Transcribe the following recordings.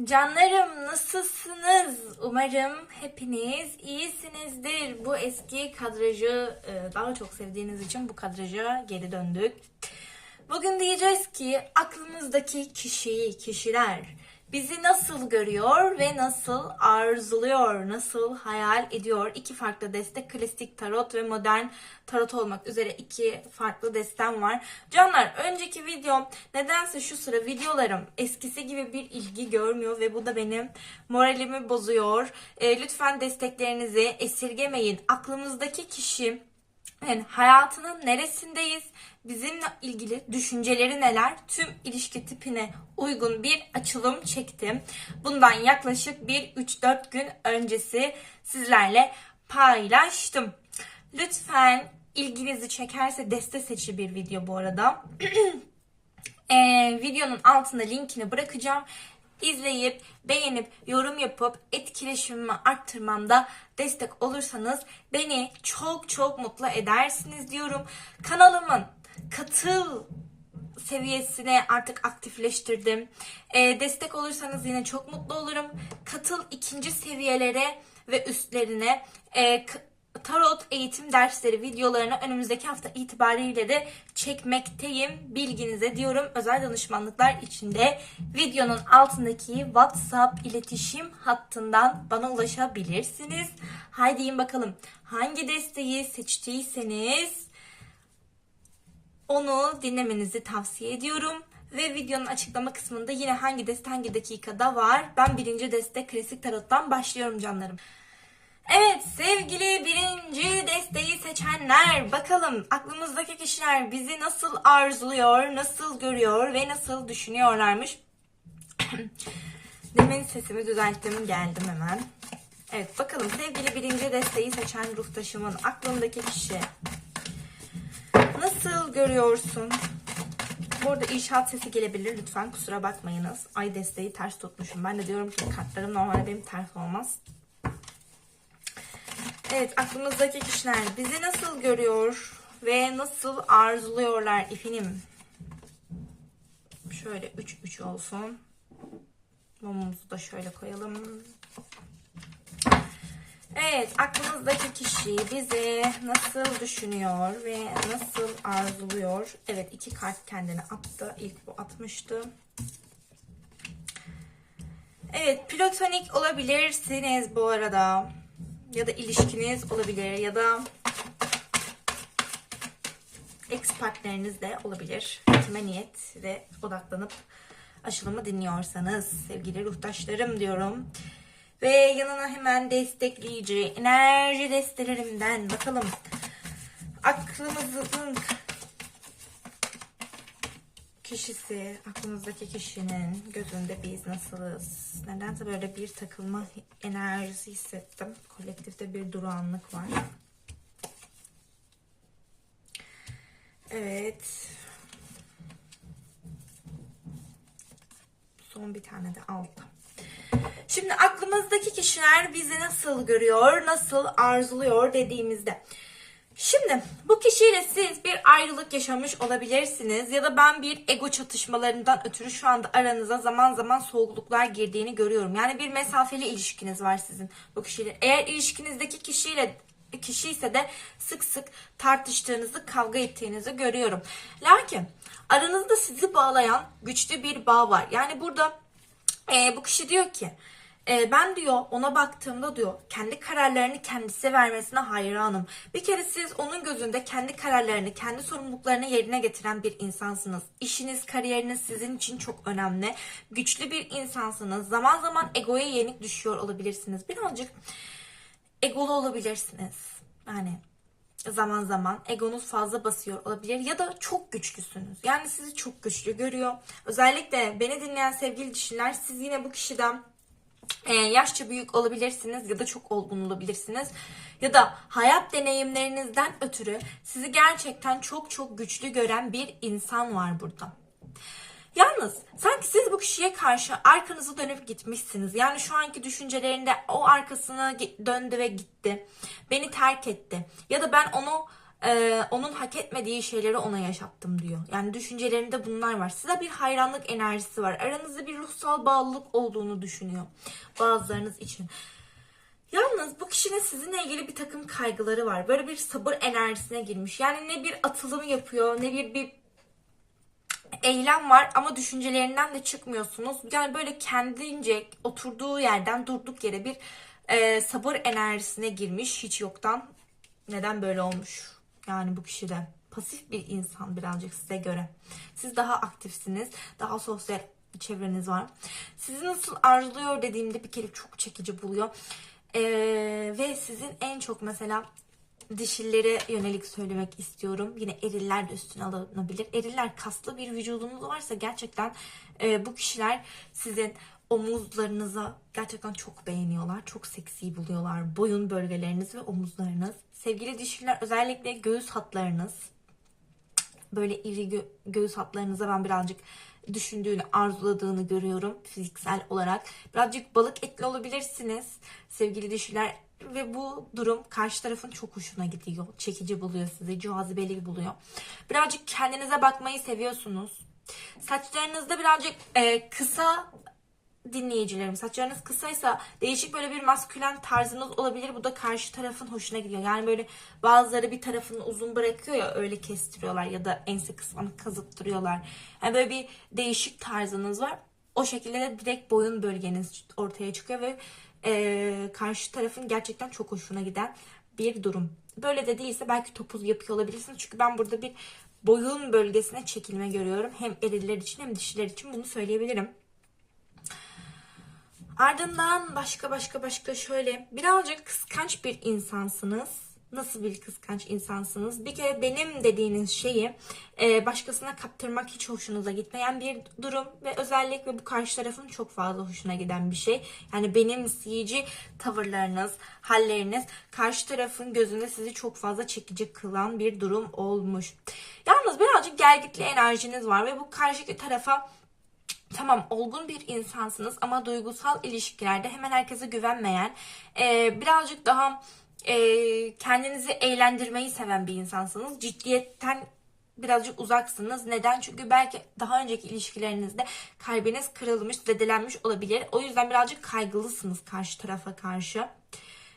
Canlarım nasılsınız? Umarım hepiniz iyisinizdir. Bu eski kadrajı e, daha çok sevdiğiniz için bu kadraja geri döndük. Bugün diyeceğiz ki aklımızdaki kişiyi, kişiler bizi nasıl görüyor ve nasıl arzuluyor, nasıl hayal ediyor? İki farklı destek, klasik tarot ve modern tarot olmak üzere iki farklı destem var. Canlar önceki videom nedense şu sıra videolarım eskisi gibi bir ilgi görmüyor ve bu da benim moralimi bozuyor. E, lütfen desteklerinizi esirgemeyin. Aklımızdaki kişi yani hayatının neresindeyiz? Bizimle ilgili düşünceleri neler? Tüm ilişki tipine uygun bir açılım çektim. Bundan yaklaşık bir 3-4 gün öncesi sizlerle paylaştım. Lütfen ilginizi çekerse deste seçi bir video bu arada. Ee, videonun altına linkini bırakacağım. İzleyip, beğenip, yorum yapıp etkileşimimi arttırmamda destek olursanız beni çok çok mutlu edersiniz diyorum. Kanalımın katıl seviyesine artık aktifleştirdim. Ee, destek olursanız yine çok mutlu olurum. Katıl ikinci seviyelere ve üstlerine e, tarot eğitim dersleri videolarını önümüzdeki hafta itibariyle de çekmekteyim. Bilginize diyorum özel danışmanlıklar içinde videonun altındaki WhatsApp iletişim hattından bana ulaşabilirsiniz. Haydi in bakalım hangi desteği seçtiyseniz onu dinlemenizi tavsiye ediyorum. Ve videonun açıklama kısmında yine hangi deste hangi dakikada var. Ben birinci deste klasik tarottan başlıyorum canlarım. Evet sevgili birinci desteği seçenler bakalım aklımızdaki kişiler bizi nasıl arzuluyor, nasıl görüyor ve nasıl düşünüyorlarmış. Demin sesimi düzelttim geldim hemen. Evet bakalım sevgili birinci desteği seçen ruhtaşımın aklındaki kişi nasıl görüyorsun? Burada inşaat sesi gelebilir lütfen kusura bakmayınız. Ay desteği ters tutmuşum. Ben de diyorum ki kartlarım normalde benim ters olmaz. Evet aklımızdaki kişiler bizi nasıl görüyor ve nasıl arzuluyorlar ifinim. Şöyle 3-3 olsun. Mumumuzu da şöyle koyalım. Evet aklımızdaki kişi bizi nasıl düşünüyor ve nasıl arzuluyor. Evet iki kart kendini attı. İlk bu atmıştı. Evet platonik olabilirsiniz bu arada ya da ilişkiniz olabilir ya da ex partneriniz de olabilir. Kime niyet ve odaklanıp aşılımı dinliyorsanız sevgili ruhtaşlarım diyorum. Ve yanına hemen destekleyici enerji destelerimden bakalım. Aklımızın kişisi, aklımızdaki kişinin gözünde biz nasılız? Nedense böyle bir takılma enerjisi hissettim. Kolektifte bir durağanlık var. Evet. Son bir tane de aldım. Şimdi aklımızdaki kişiler bizi nasıl görüyor, nasıl arzuluyor dediğimizde. Şimdi bu kişiyle siz bir ayrılık yaşamış olabilirsiniz ya da ben bir ego çatışmalarından ötürü şu anda aranıza zaman zaman soğukluklar girdiğini görüyorum. Yani bir mesafeli ilişkiniz var sizin bu kişiyle. Eğer ilişkinizdeki kişiyle kişi ise de sık sık tartıştığınızı, kavga ettiğinizi görüyorum. Lakin aranızda sizi bağlayan güçlü bir bağ var. Yani burada e, bu kişi diyor ki e, ben diyor ona baktığımda diyor kendi kararlarını kendisi vermesine hayranım. Bir kere siz onun gözünde kendi kararlarını, kendi sorumluluklarını yerine getiren bir insansınız. İşiniz, kariyeriniz sizin için çok önemli. Güçlü bir insansınız. Zaman zaman egoya yenik düşüyor olabilirsiniz. Birazcık egolu olabilirsiniz. Yani zaman zaman egonuz fazla basıyor olabilir ya da çok güçlüsünüz. Yani sizi çok güçlü görüyor. Özellikle beni dinleyen sevgili dişiler siz yine bu kişiden e, yaşça büyük olabilirsiniz ya da çok olgun olabilirsiniz. Ya da hayat deneyimlerinizden ötürü sizi gerçekten çok çok güçlü gören bir insan var burada. Yalnız sanki siz bu kişiye karşı arkanızı dönüp gitmişsiniz. Yani şu anki düşüncelerinde o arkasına gi- döndü ve gitti. Beni terk etti. Ya da ben onu e, onun hak etmediği şeyleri ona yaşattım diyor. Yani düşüncelerinde bunlar var. Size bir hayranlık enerjisi var. Aranızda bir ruhsal bağlılık olduğunu düşünüyor bazılarınız için. Yalnız bu kişinin sizinle ilgili bir takım kaygıları var. Böyle bir sabır enerjisine girmiş. Yani ne bir atılım yapıyor ne bir bir eylem var ama düşüncelerinden de çıkmıyorsunuz. Yani böyle kendince oturduğu yerden durduk yere bir e, sabır enerjisine girmiş hiç yoktan. Neden böyle olmuş? Yani bu kişi de pasif bir insan birazcık size göre. Siz daha aktifsiniz. Daha sosyal çevreniz var. Sizi nasıl arzuluyor dediğimde bir kere çok çekici buluyor. E, ve sizin en çok mesela dişillere yönelik söylemek istiyorum. Yine eriller de üstüne alınabilir. Eriller kaslı bir vücudunuz varsa gerçekten e, bu kişiler sizin omuzlarınıza gerçekten çok beğeniyorlar. Çok seksi buluyorlar. Boyun bölgeleriniz ve omuzlarınız. Sevgili dişiller özellikle göğüs hatlarınız. Böyle iri gö- göğüs hatlarınıza ben birazcık düşündüğünü, arzuladığını görüyorum fiziksel olarak. Birazcık balık etli olabilirsiniz sevgili dişiler ve bu durum karşı tarafın çok hoşuna gidiyor. Çekici buluyor sizi, cazibeli buluyor. Birazcık kendinize bakmayı seviyorsunuz. Saçlarınızda birazcık e, kısa dinleyicilerim saçlarınız kısaysa değişik böyle bir maskülen tarzınız olabilir. Bu da karşı tarafın hoşuna gidiyor. Yani böyle bazıları bir tarafını uzun bırakıyor ya öyle kestiriyorlar ya da ense kısmını kazıttırıyorlar. Yani böyle bir değişik tarzınız var. O şekilde de direkt boyun bölgeniz ortaya çıkıyor ve e, karşı tarafın gerçekten çok hoşuna giden bir durum. Böyle de değilse belki topuz yapıyor olabilirsiniz. Çünkü ben burada bir boyun bölgesine çekilme görüyorum. Hem eriller için hem dişiler için bunu söyleyebilirim. Ardından başka başka başka şöyle birazcık kıskanç bir insansınız. Nasıl bir kıskanç insansınız? Bir kere benim dediğiniz şeyi e, başkasına kaptırmak hiç hoşunuza gitmeyen bir durum ve özellikle bu karşı tarafın çok fazla hoşuna giden bir şey. Yani benimseyici tavırlarınız, halleriniz karşı tarafın gözünde sizi çok fazla çekici kılan bir durum olmuş. Yalnız birazcık gelgitli enerjiniz var ve bu karşı tarafa Tamam olgun bir insansınız ama duygusal ilişkilerde hemen herkese güvenmeyen, e, birazcık daha e, kendinizi eğlendirmeyi seven bir insansınız. Ciddiyetten birazcık uzaksınız. Neden? Çünkü belki daha önceki ilişkilerinizde kalbiniz kırılmış, zedelenmiş olabilir. O yüzden birazcık kaygılısınız karşı tarafa karşı.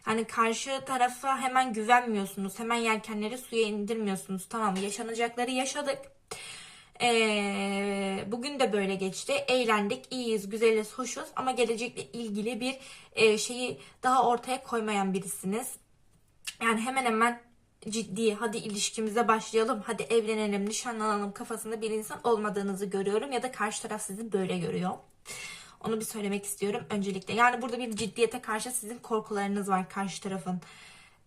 Yani karşı tarafa hemen güvenmiyorsunuz. Hemen yelkenleri suya indirmiyorsunuz. Tamam yaşanacakları yaşadık. Ee, bugün de böyle geçti. Eğlendik, iyiyiz, güzeliz, hoşuz ama gelecekle ilgili bir e, şeyi daha ortaya koymayan birisiniz. Yani hemen hemen ciddi hadi ilişkimize başlayalım, hadi evlenelim, nişanlanalım kafasında bir insan olmadığınızı görüyorum ya da karşı taraf sizi böyle görüyor. Onu bir söylemek istiyorum öncelikle. Yani burada bir ciddiyete karşı sizin korkularınız var karşı tarafın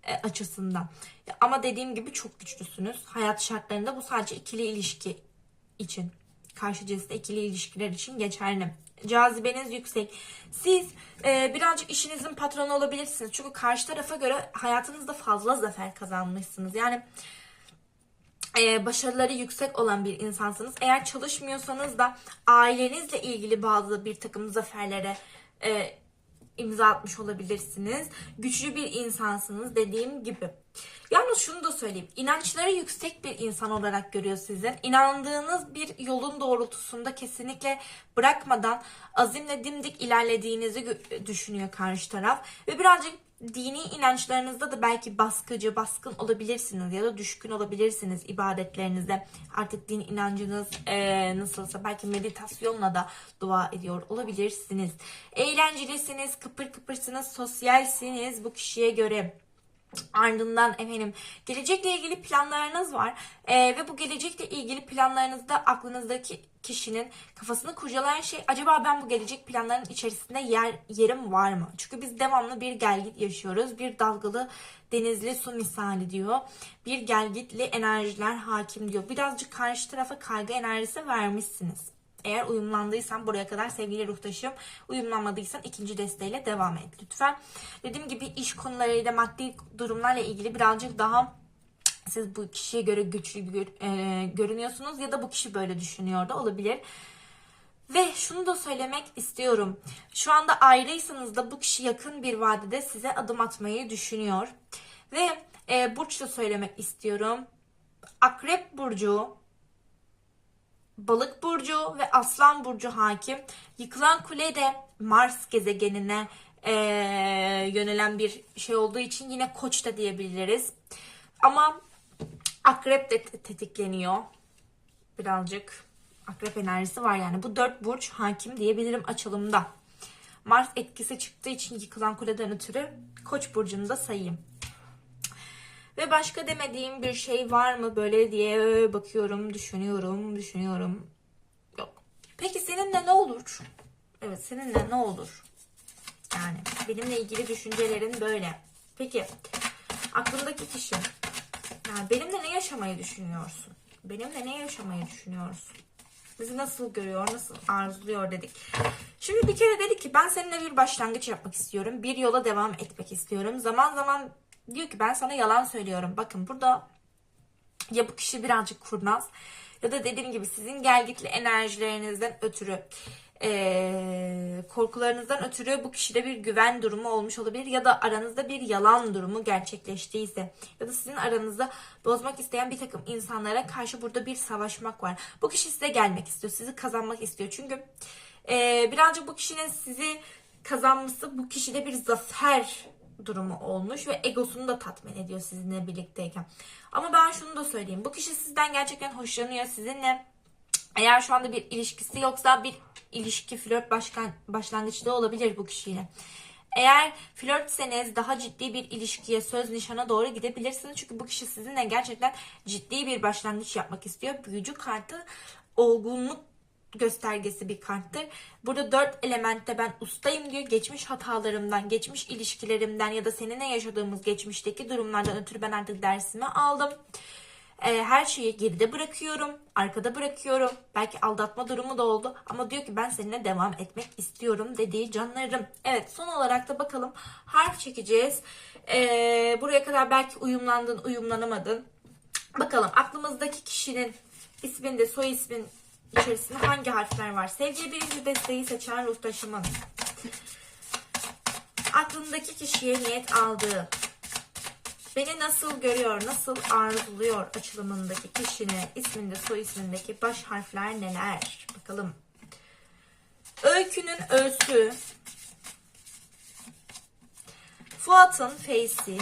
e, açısından. Ama dediğim gibi çok güçlüsünüz. Hayat şartlarında bu sadece ikili ilişki için. Karşı cinsle ikili ilişkiler için geçerli. Cazibeniz yüksek. Siz e, birazcık işinizin patronu olabilirsiniz. Çünkü karşı tarafa göre hayatınızda fazla zafer kazanmışsınız. Yani e, başarıları yüksek olan bir insansınız. Eğer çalışmıyorsanız da ailenizle ilgili bazı bir takım zaferlere e, imza atmış olabilirsiniz. Güçlü bir insansınız dediğim gibi. Yalnız şunu da söyleyeyim. İnançları yüksek bir insan olarak görüyor sizin. İnandığınız bir yolun doğrultusunda kesinlikle bırakmadan azimle dimdik ilerlediğinizi düşünüyor karşı taraf. Ve birazcık dini inançlarınızda da belki baskıcı, baskın olabilirsiniz ya da düşkün olabilirsiniz ibadetlerinizde. Artık din inancınız e, nasılsa belki meditasyonla da dua ediyor olabilirsiniz. Eğlencelisiniz, kıpır kıpırsınız, sosyalsiniz bu kişiye göre. Ardından efendim gelecekle ilgili planlarınız var ee, ve bu gelecekle ilgili planlarınızda aklınızdaki kişinin kafasını kurcalayan şey acaba ben bu gelecek planların içerisinde yer yerim var mı? Çünkü biz devamlı bir gelgit yaşıyoruz. Bir dalgalı denizli su misali diyor. Bir gelgitli enerjiler hakim diyor. Birazcık karşı tarafa kaygı enerjisi vermişsiniz. Eğer uyumlandıysan buraya kadar sevgili ruhtaşım uyumlanmadıysan ikinci desteğiyle devam et lütfen. Dediğim gibi iş konularıyla maddi durumlarla ilgili birazcık daha siz bu kişiye göre güçlü e, görünüyorsunuz ya da bu kişi böyle düşünüyor da olabilir. Ve şunu da söylemek istiyorum. Şu anda ayrıysanız da bu kişi yakın bir vadede size adım atmayı düşünüyor. Ve e, burç söylemek istiyorum. Akrep burcu, Balık burcu ve Aslan burcu hakim. Yıkılan kule de Mars gezegenine e, yönelen bir şey olduğu için yine Koç da diyebiliriz. Ama Akrep de te- tetikleniyor. Birazcık Akrep enerjisi var yani. Bu dört burç hakim diyebilirim açılımda. Mars etkisi çıktığı için yıkılan kuleden ötürü Koç burcunu da sayayım. Ve başka demediğim bir şey var mı böyle diye bakıyorum, düşünüyorum, düşünüyorum. Yok. Peki seninle ne olur? Evet seninle ne olur? Yani benimle ilgili düşüncelerin böyle. Peki aklındaki kişi yani benimle ne yaşamayı düşünüyorsun? Benimle ne yaşamayı düşünüyorsun? Bizi nasıl görüyor, nasıl arzuluyor dedik. Şimdi bir kere dedi ki ben seninle bir başlangıç yapmak istiyorum. Bir yola devam etmek istiyorum. Zaman zaman diyor ki ben sana yalan söylüyorum. Bakın burada ya bu kişi birazcık kurnaz ya da dediğim gibi sizin gelgitli enerjilerinizden ötürü eee, korkularınızdan ötürü bu kişide bir güven durumu olmuş olabilir ya da aranızda bir yalan durumu gerçekleştiyse ya da sizin aranızda bozmak isteyen bir takım insanlara karşı burada bir savaşmak var. Bu kişi size gelmek istiyor, sizi kazanmak istiyor. Çünkü eee, birazcık bu kişinin sizi kazanması bu kişide bir zafer durumu olmuş ve egosunu da tatmin ediyor sizinle birlikteyken. Ama ben şunu da söyleyeyim. Bu kişi sizden gerçekten hoşlanıyor. Sizinle eğer şu anda bir ilişkisi yoksa bir ilişki flört başkan, başlangıçta olabilir bu kişiyle. Eğer flörtseniz daha ciddi bir ilişkiye, söz nişana doğru gidebilirsiniz. Çünkü bu kişi sizinle gerçekten ciddi bir başlangıç yapmak istiyor. Büyücü kartı olgunluk göstergesi bir karttır. Burada dört elementte ben ustayım diyor. Geçmiş hatalarımdan, geçmiş ilişkilerimden ya da seninle yaşadığımız geçmişteki durumlardan ötürü ben artık dersimi aldım. Ee, her şeyi geride bırakıyorum, arkada bırakıyorum. Belki aldatma durumu da oldu ama diyor ki ben seninle devam etmek istiyorum dediği canlarım. Evet son olarak da bakalım harf çekeceğiz. Ee, buraya kadar belki uyumlandın, uyumlanamadın. Bakalım aklımızdaki kişinin isminde, soy ismin içerisinde hangi harfler var? Sevgili birinci desteği seçen ruh taşımın. Aklındaki kişiye niyet aldığı, beni nasıl görüyor, nasıl arzuluyor açılımındaki kişinin isminde, soy ismindeki baş harfler neler? Bakalım. Öykünün öğüsü, Fuat'ın face'i,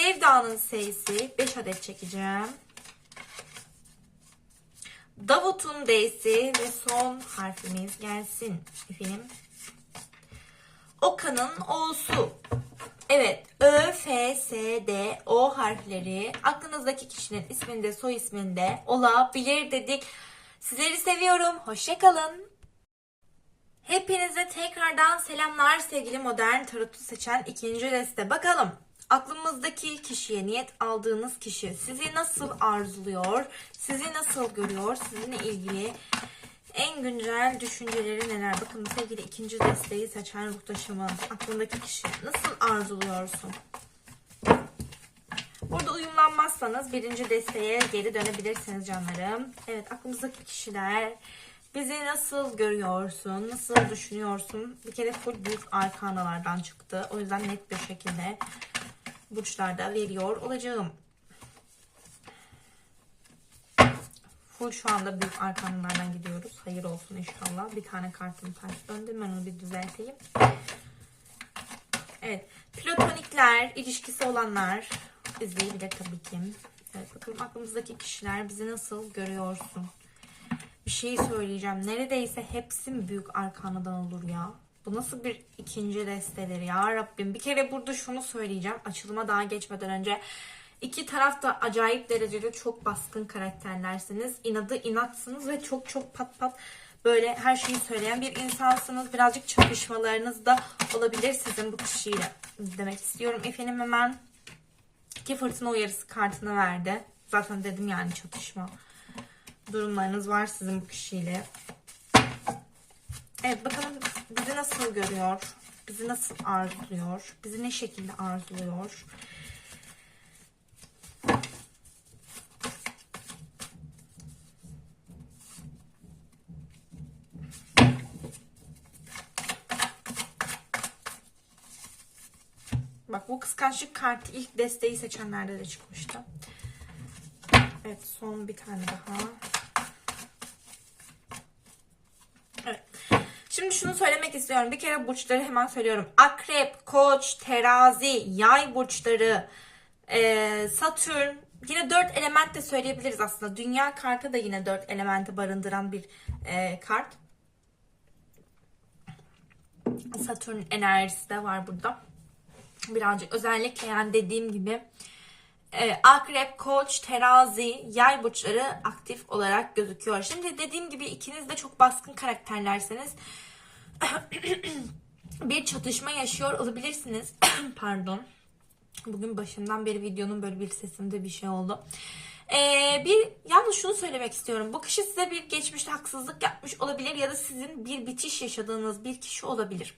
Sevda'nın S'si 5 adet çekeceğim. Davut'un D'si ve son harfimiz gelsin efendim. Okan'ın O'su. Evet, Ö, F, S, D, O harfleri aklınızdaki kişinin isminde, soy isminde olabilir dedik. Sizleri seviyorum. Hoşçakalın. Hepinize tekrardan selamlar sevgili modern tarotu seçen ikinci deste. Bakalım aklımızdaki kişiye niyet aldığınız kişi sizi nasıl arzuluyor, sizi nasıl görüyor, sizinle ilgili en güncel düşünceleri neler? Bakın sevgili ikinci desteği seçen ruh taşımı aklındaki kişi nasıl arzuluyorsun? Burada uyumlanmazsanız birinci desteğe geri dönebilirsiniz canlarım. Evet aklımızdaki kişiler bizi nasıl görüyorsun, nasıl düşünüyorsun? Bir kere full büyük arkanalardan çıktı. O yüzden net bir şekilde burçlarda veriyor olacağım. Full şu anda büyük arkanlardan gidiyoruz. Hayır olsun inşallah. Bir tane kartım ters döndü. Ben onu bir düzelteyim. Evet. Platonikler, ilişkisi olanlar izleyebilir tabii ki. Evet bakalım aklımızdaki kişiler bizi nasıl görüyorsun? Bir şey söyleyeceğim. Neredeyse hepsi büyük arkanadan olur ya? Bu nasıl bir ikinci desteleri ya Rabbim. Bir kere burada şunu söyleyeceğim. Açılıma daha geçmeden önce. İki taraf da acayip derecede çok baskın karakterlersiniz. İnadı inatsınız ve çok çok pat pat böyle her şeyi söyleyen bir insansınız. Birazcık çakışmalarınız da olabilir sizin bu kişiyle demek istiyorum. Efendim hemen iki fırtına uyarısı kartını verdi. Zaten dedim yani çatışma durumlarınız var sizin bu kişiyle. Evet bakalım bizi nasıl görüyor? Bizi nasıl arzuluyor? Bizi ne şekilde arzuluyor? bu kıskançlık kartı ilk desteği seçenlerde de çıkmıştı. Evet son bir tane daha. Evet. Şimdi şunu söylemek istiyorum. Bir kere burçları hemen söylüyorum. Akrep, Koç, Terazi, Yay burçları, e, Satürn. Yine dört element de söyleyebiliriz aslında. Dünya kartı da yine dört elementi barındıran bir e, kart. Satürn enerjisi de var burada. Birazcık özellikle yani dediğim gibi e, akrep, koç, terazi, yay burçları aktif olarak gözüküyor. Şimdi dediğim gibi ikiniz de çok baskın karakterlerseniz bir çatışma yaşıyor olabilirsiniz. Pardon. Bugün başından beri videonun böyle bir sesimde bir şey oldu. Ee, bir yalnız şunu söylemek istiyorum. Bu kişi size bir geçmişte haksızlık yapmış olabilir ya da sizin bir bitiş yaşadığınız bir kişi olabilir.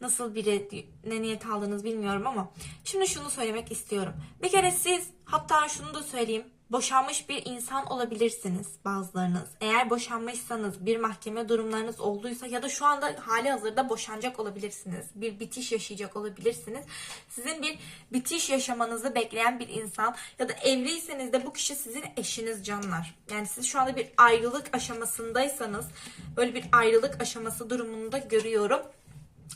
Nasıl biri ne niyet aldığınız bilmiyorum ama şimdi şunu söylemek istiyorum. Bir kere siz hatta şunu da söyleyeyim. Boşanmış bir insan olabilirsiniz bazılarınız. Eğer boşanmışsanız bir mahkeme durumlarınız olduysa ya da şu anda hali hazırda boşanacak olabilirsiniz. Bir bitiş yaşayacak olabilirsiniz. Sizin bir bitiş yaşamanızı bekleyen bir insan ya da evliyseniz de bu kişi sizin eşiniz canlar. Yani siz şu anda bir ayrılık aşamasındaysanız böyle bir ayrılık aşaması durumunda görüyorum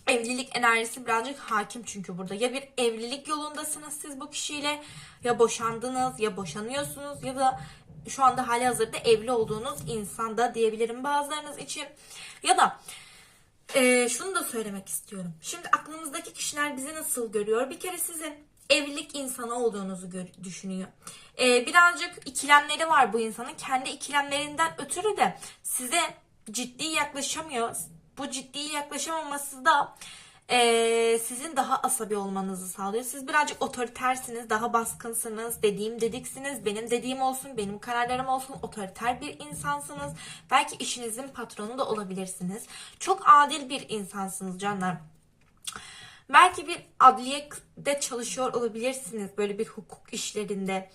evlilik enerjisi birazcık hakim çünkü burada. Ya bir evlilik yolundasınız siz bu kişiyle ya boşandınız ya boşanıyorsunuz ya da şu anda hali hazırda evli olduğunuz insan da diyebilirim bazılarınız için. Ya da e, şunu da söylemek istiyorum. Şimdi aklımızdaki kişiler bizi nasıl görüyor? Bir kere sizin evlilik insanı olduğunuzu gör- düşünüyor. E, birazcık ikilemleri var bu insanın. Kendi ikilemlerinden ötürü de size ciddi yaklaşamıyor bu ciddi yaklaşamaması da e, sizin daha asabi olmanızı sağlıyor. Siz birazcık otoritersiniz, daha baskınsınız, dediğim dediksiniz, benim dediğim olsun, benim kararlarım olsun, otoriter bir insansınız. Belki işinizin patronu da olabilirsiniz. Çok adil bir insansınız canlar. Belki bir adliyede çalışıyor olabilirsiniz böyle bir hukuk işlerinde.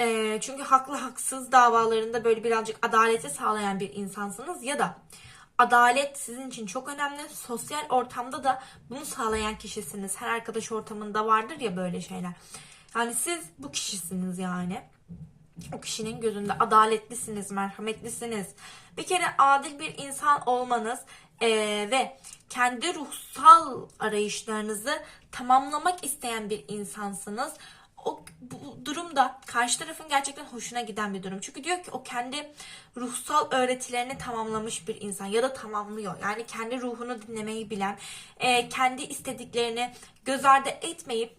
E, çünkü haklı haksız davalarında böyle birazcık adaleti sağlayan bir insansınız ya da adalet sizin için çok önemli. Sosyal ortamda da bunu sağlayan kişisiniz. Her arkadaş ortamında vardır ya böyle şeyler. Yani siz bu kişisiniz yani. O kişinin gözünde adaletlisiniz, merhametlisiniz. Bir kere adil bir insan olmanız e, ve kendi ruhsal arayışlarınızı tamamlamak isteyen bir insansınız o bu durumda karşı tarafın gerçekten hoşuna giden bir durum. Çünkü diyor ki o kendi ruhsal öğretilerini tamamlamış bir insan ya da tamamlıyor. Yani kendi ruhunu dinlemeyi bilen, e, kendi istediklerini göz ardı etmeyip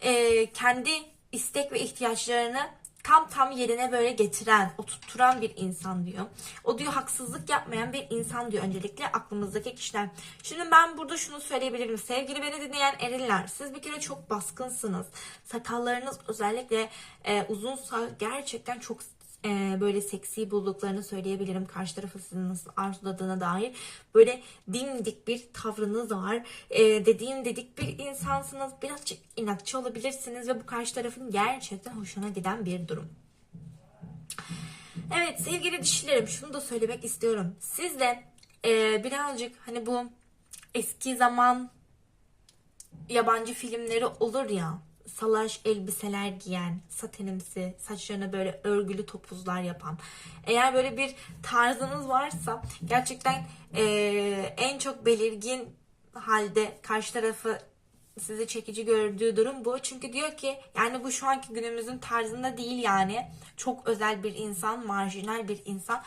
e, kendi istek ve ihtiyaçlarını tam tam yerine böyle getiren, oturtturan bir insan diyor. O diyor haksızlık yapmayan bir insan diyor öncelikle aklımızdaki kişiler. Şimdi ben burada şunu söyleyebilirim. Sevgili beni dinleyen eriller, siz bir kere çok baskınsınız. Sakallarınız özellikle e, uzunsa gerçekten çok e, böyle seksi bulduklarını söyleyebilirim. Karşı tarafı sizin nasıl arzuladığına dair. Böyle dimdik bir tavrınız var. E, dediğim dedik bir insansınız. Birazcık inatçı olabilirsiniz ve bu karşı tarafın gerçekten hoşuna giden bir durum. Evet sevgili dişilerim şunu da söylemek istiyorum. Siz de e, birazcık hani bu eski zaman yabancı filmleri olur ya salaş elbiseler giyen, satenimsi, saçlarına böyle örgülü topuzlar yapan. Eğer böyle bir tarzınız varsa gerçekten e, en çok belirgin halde karşı tarafı sizi çekici gördüğü durum bu. Çünkü diyor ki yani bu şu anki günümüzün tarzında değil yani. Çok özel bir insan, marjinal bir insan.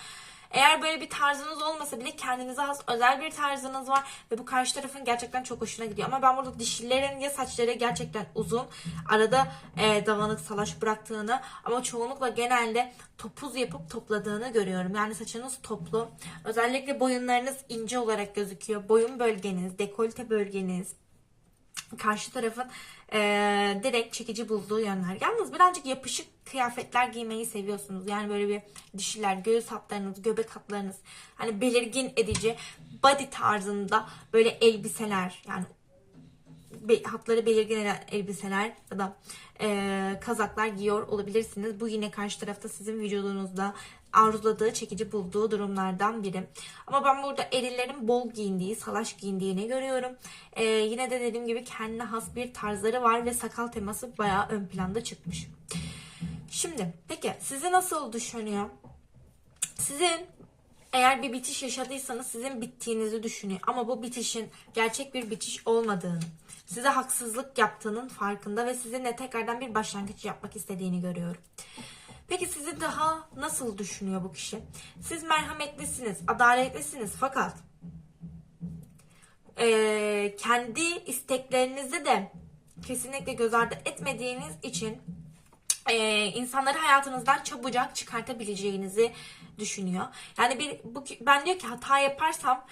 Eğer böyle bir tarzınız olmasa bile kendinize has özel bir tarzınız var ve bu karşı tarafın gerçekten çok hoşuna gidiyor. Ama ben burada dişilerin ya saçları gerçekten uzun, arada e, davalık salaş bıraktığını ama çoğunlukla genelde topuz yapıp topladığını görüyorum. Yani saçınız toplu. Özellikle boyunlarınız ince olarak gözüküyor. Boyun bölgeniz, dekolte bölgeniz, karşı tarafın e, direkt çekici bulduğu yönler. Yalnız birazcık yapışık kıyafetler giymeyi seviyorsunuz. Yani böyle bir dişiler, göğüs hatlarınız, göbek hatlarınız hani belirgin edici body tarzında böyle elbiseler yani be- hatları belirgin ele- elbiseler ya da e, kazaklar giyiyor olabilirsiniz. Bu yine karşı tarafta sizin vücudunuzda arzuladığı, çekici bulduğu durumlardan biri. Ama ben burada erillerin bol giyindiği, salaş giyindiğini görüyorum. E, yine de dediğim gibi kendine has bir tarzları var ve sakal teması bayağı ön planda çıkmış. Şimdi peki sizi nasıl düşünüyor? Sizin eğer bir bitiş yaşadıysanız sizin bittiğinizi düşünüyor. Ama bu bitişin gerçek bir bitiş olmadığını, size haksızlık yaptığının farkında ve sizinle tekrardan bir başlangıç yapmak istediğini görüyorum. Peki sizi daha nasıl düşünüyor bu kişi? Siz merhametlisiniz, adaletlisiniz fakat eee, kendi isteklerinizi de kesinlikle göz ardı etmediğiniz için e, insanları hayatınızdan çabucak çıkartabileceğinizi düşünüyor. Yani bir bu ben diyor ki hata yaparsam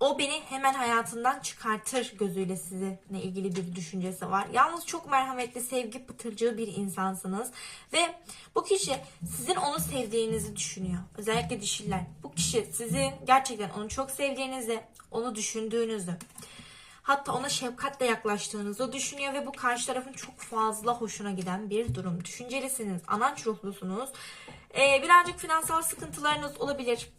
o beni hemen hayatından çıkartır gözüyle sizinle ilgili bir düşüncesi var. Yalnız çok merhametli, sevgi pıtırcığı bir insansınız. Ve bu kişi sizin onu sevdiğinizi düşünüyor. Özellikle dişiler. Bu kişi sizin gerçekten onu çok sevdiğinizi, onu düşündüğünüzü, Hatta ona şefkatle yaklaştığınızı düşünüyor ve bu karşı tarafın çok fazla hoşuna giden bir durum. Düşüncelisiniz, ananç ruhlusunuz. Ee, birazcık finansal sıkıntılarınız olabilir.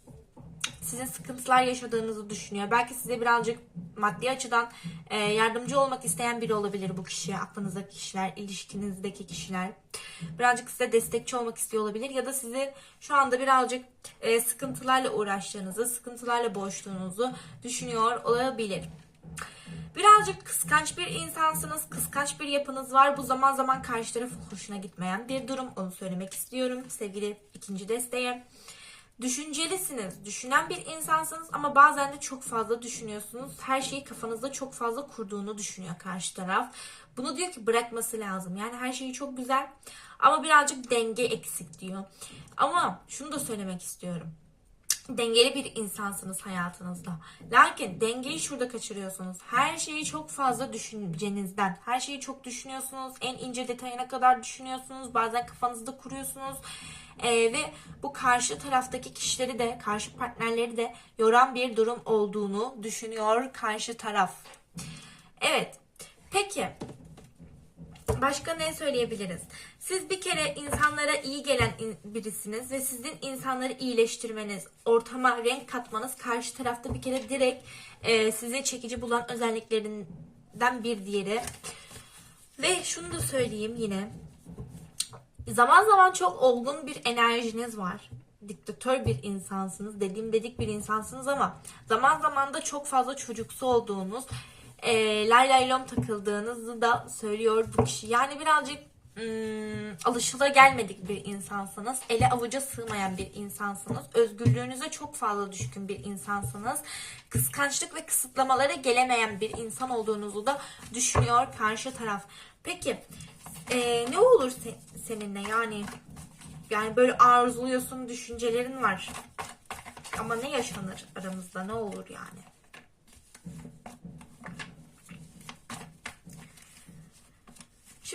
Sizin sıkıntılar yaşadığınızı düşünüyor. Belki size birazcık maddi açıdan e, yardımcı olmak isteyen biri olabilir bu kişi. Aklınızdaki kişiler, ilişkinizdeki kişiler. Birazcık size destekçi olmak istiyor olabilir. Ya da sizi şu anda birazcık e, sıkıntılarla uğraştığınızı, sıkıntılarla boğuştuğunuzu düşünüyor olabilir. Birazcık kıskanç bir insansınız. Kıskanç bir yapınız var. Bu zaman zaman karşı tarafın hoşuna gitmeyen bir durum. Onu söylemek istiyorum sevgili ikinci desteğe. Düşüncelisiniz. Düşünen bir insansınız ama bazen de çok fazla düşünüyorsunuz. Her şeyi kafanızda çok fazla kurduğunu düşünüyor karşı taraf. Bunu diyor ki bırakması lazım. Yani her şeyi çok güzel ama birazcık denge eksik diyor. Ama şunu da söylemek istiyorum dengeli bir insansınız hayatınızda. Lakin dengeyi şurada kaçırıyorsunuz. Her şeyi çok fazla düşüncenizden. Her şeyi çok düşünüyorsunuz. En ince detayına kadar düşünüyorsunuz. Bazen kafanızda kuruyorsunuz. Ee, ve bu karşı taraftaki kişileri de, karşı partnerleri de yoran bir durum olduğunu düşünüyor karşı taraf. Evet. Peki Başka ne söyleyebiliriz? Siz bir kere insanlara iyi gelen in- birisiniz ve sizin insanları iyileştirmeniz, ortama renk katmanız karşı tarafta bir kere direkt e, sizi çekici bulan özelliklerinden bir diğeri. Ve şunu da söyleyeyim yine. Zaman zaman çok olgun bir enerjiniz var. Diktatör bir insansınız. Dediğim dedik bir insansınız ama zaman zaman da çok fazla çocuksu olduğunuz e, lay lay lom takıldığınızı da söylüyor bu kişi. Yani birazcık ım, alışıla gelmedik bir insansınız. Ele avuca sığmayan bir insansınız. Özgürlüğünüze çok fazla düşkün bir insansınız. Kıskançlık ve kısıtlamalara gelemeyen bir insan olduğunuzu da düşünüyor karşı taraf. Peki e, ne olur se- seninle yani yani böyle arzuluyorsun düşüncelerin var. Ama ne yaşanır aramızda ne olur yani?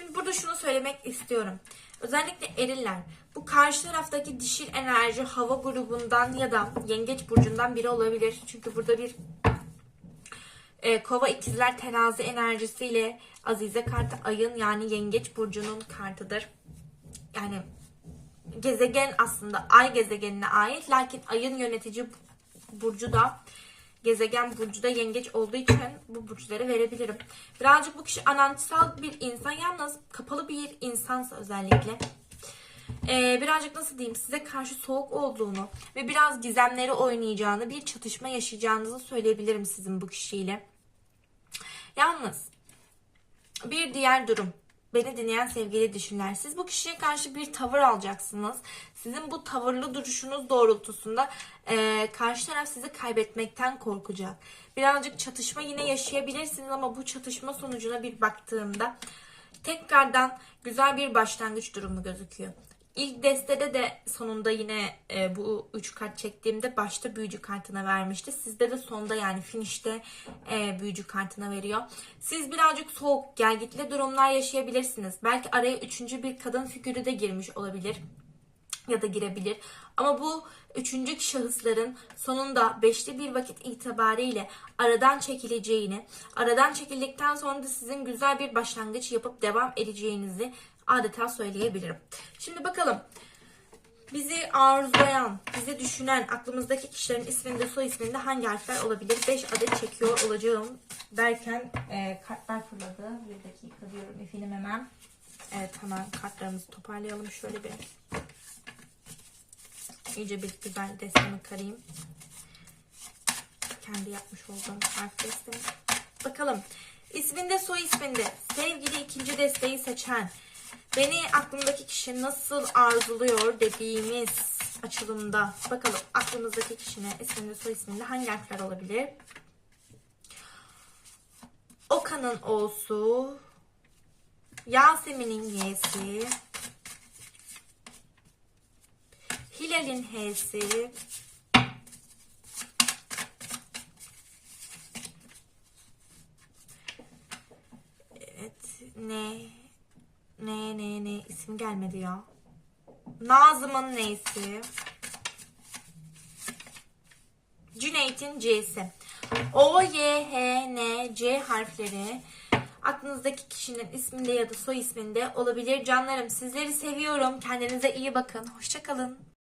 Şimdi burada şunu söylemek istiyorum. Özellikle eriller. Bu karşı taraftaki dişil enerji hava grubundan ya da yengeç burcundan biri olabilir. Çünkü burada bir e, kova ikizler terazi enerjisiyle Azize kartı ayın yani yengeç burcunun kartıdır. Yani gezegen aslında ay gezegenine ait lakin ayın yönetici burcu da gezegen burcu da yengeç olduğu için bu burçları verebilirim. Birazcık bu kişi anantisal bir insan yalnız kapalı bir insansa özellikle ee, birazcık nasıl diyeyim size karşı soğuk olduğunu ve biraz gizemleri oynayacağını bir çatışma yaşayacağınızı söyleyebilirim sizin bu kişiyle. Yalnız bir diğer durum beni dinleyen sevgili düşünler. Siz bu kişiye karşı bir tavır alacaksınız. Sizin bu tavırlı duruşunuz doğrultusunda e, karşı taraf sizi kaybetmekten korkacak. Birazcık çatışma yine yaşayabilirsiniz ama bu çatışma sonucuna bir baktığımda tekrardan güzel bir başlangıç durumu gözüküyor. İlk destede de sonunda yine e, bu üç kart çektiğimde başta büyücü kartına vermişti. Sizde de sonda yani finişte e, büyücü kartına veriyor. Siz birazcık soğuk, gelgitli durumlar yaşayabilirsiniz. Belki araya üçüncü bir kadın figürü de girmiş olabilir. ya da girebilir. Ama bu üçüncü şahısların sonunda beşli bir vakit itibariyle aradan çekileceğini, aradan çekildikten sonra da sizin güzel bir başlangıç yapıp devam edeceğinizi adeta söyleyebilirim. Şimdi bakalım. Bizi arzulayan, bizi düşünen, aklımızdaki kişilerin isminde, soy isminde hangi harfler olabilir? 5 adet çekiyor olacağım derken e, kartlar fırladı. Bir dakika diyorum efendim hemen. Evet hemen kartlarımızı toparlayalım şöyle bir. İyice bir güzel destemi karayım. Kendi yapmış olduğum harf destemi. Bakalım. İsminde soy isminde sevgili ikinci desteği seçen beni aklımdaki kişi nasıl arzuluyor dediğimiz açılımda bakalım aklımızdaki kişinin isminde soy isminde hangi harfler olabilir? Okan'ın O'su, Yasemin'in Y'si, Hilal'in H'si, Evet, ne, ne, ne, ne, isim gelmedi ya. Nazım'ın neysi? Cüneyt'in C'si. O, Y, H, N, C harfleri aklınızdaki kişinin isminde ya da soy isminde olabilir. Canlarım sizleri seviyorum. Kendinize iyi bakın. Hoşçakalın.